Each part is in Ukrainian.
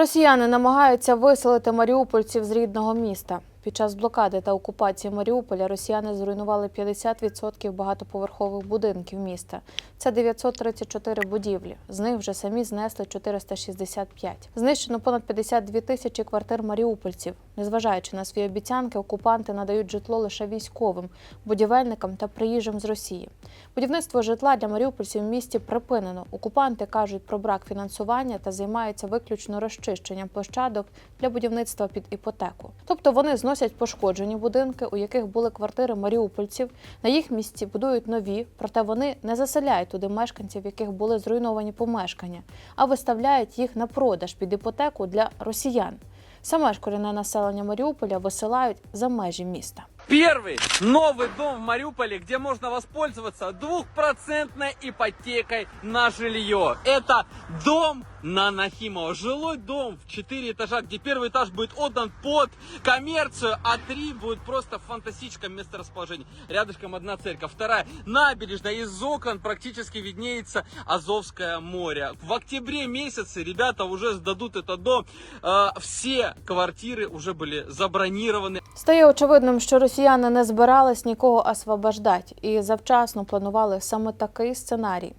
Росіяни намагаються виселити маріупольців з рідного міста. Під час блокади та окупації Маріуполя росіяни зруйнували 50% багатоповерхових будинків міста. Це 934 будівлі. З них вже самі знесли 465. Знищено понад 52 тисячі квартир маріупольців. Незважаючи на свої обіцянки, окупанти надають житло лише військовим, будівельникам та приїжджим з Росії. Будівництво житла для маріупольців в місті припинено. Окупанти кажуть про брак фінансування та займаються виключно розчищенням площадок для будівництва під іпотеку. Тобто вони зносять пошкоджені будинки, у яких були квартири маріупольців. На їх місці будують нові, проте вони не заселяють туди мешканців, яких були зруйновані помешкання, а виставляють їх на продаж під іпотеку для росіян. Саме ж населення Маріуполя висилають за межі міста. Первый новый дом в Мариуполе, где можно воспользоваться двухпроцентной ипотекой на жилье. Это дом на Нахимова. Жилой дом в 4 этажа, где первый этаж будет отдан под коммерцию, а три будет просто фантастическом месторасположении. Рядышком одна церковь. Вторая набережная. Из окон практически виднеется Азовское море. В октябре месяце ребята уже сдадут этот дом. Э, Все квартиры уже были забронированы. Стає очевидним, що росіяни не збирались нікого освобождати і завчасно планували саме такий сценарій.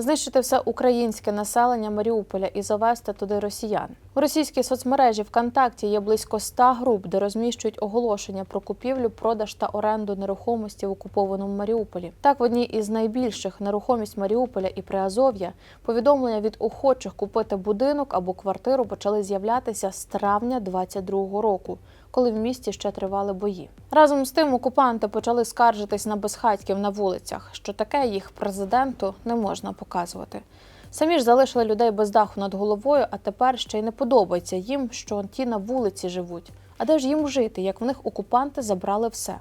Знищити все українське населення Маріуполя і завести туди росіян. У російській соцмережі ВКонтакті є близько 100 груп, де розміщують оголошення про купівлю, продаж та оренду нерухомості в окупованому Маріуполі. Так, в одній із найбільших нерухомість Маріуполя і Приазов'я повідомлення від охочих купити будинок або квартиру почали з'являтися з травня 22-го року, коли в місті ще тривали бої. Разом з тим окупанти почали скаржитись на безхатьків на вулицях, що таке їх президенту не можна показувати. Самі ж залишили людей без даху над головою, а тепер ще й не подобається їм, що ті на вулиці живуть. А де ж їм жити, як в них окупанти забрали все?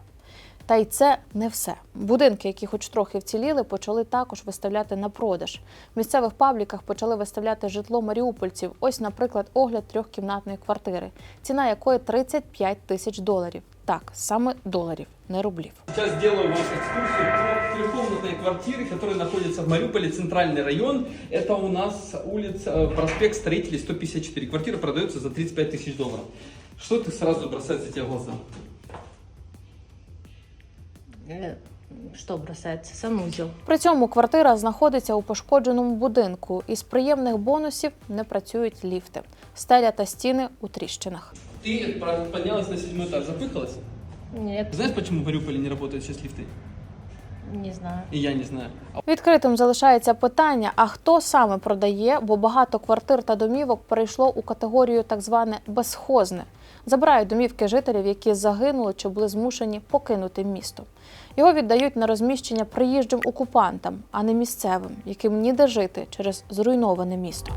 Та й це не все. Будинки, які хоч трохи вціліли, почали також виставляти на продаж. В місцевих пабліках почали виставляти житло маріупольців. Ось, наприклад, огляд трьохкімнатної квартири, ціна якої 35 тисяч доларів. Так, саме доларів, не рублів. Сейчас сделаю вам экскурсию по трехкомнатной квартире, которая находится в Мариуполе, центральный район. Это у нас улица, э, проспект Строителей 154. Квартира продается за 35 тысяч долларов. Что ты сразу бросается тебе в глаза? Э, Что бросается? Санузел. При цьому квартира знаходиться у пошкодженому будинку. Із приємних бонусів не працюють ліфти, стеля та стіни у тріщинах. Ты про- поднялась на седьмой этаж, запыхалась? Нет, Знаешь, почему в Мариуполе не работают сейчас лифты? не знаю. И я не знаю. А Відкритим залишається питання: а хто саме продає, бо багато квартир та домівок перейшло у категорію так зване безхозне. Забирають домівки жителів, які загинули чи були змушені покинути місто. Його віддають на розміщення приїжджим окупантам, а не місцевим, яким ніде жити через зруйноване місто.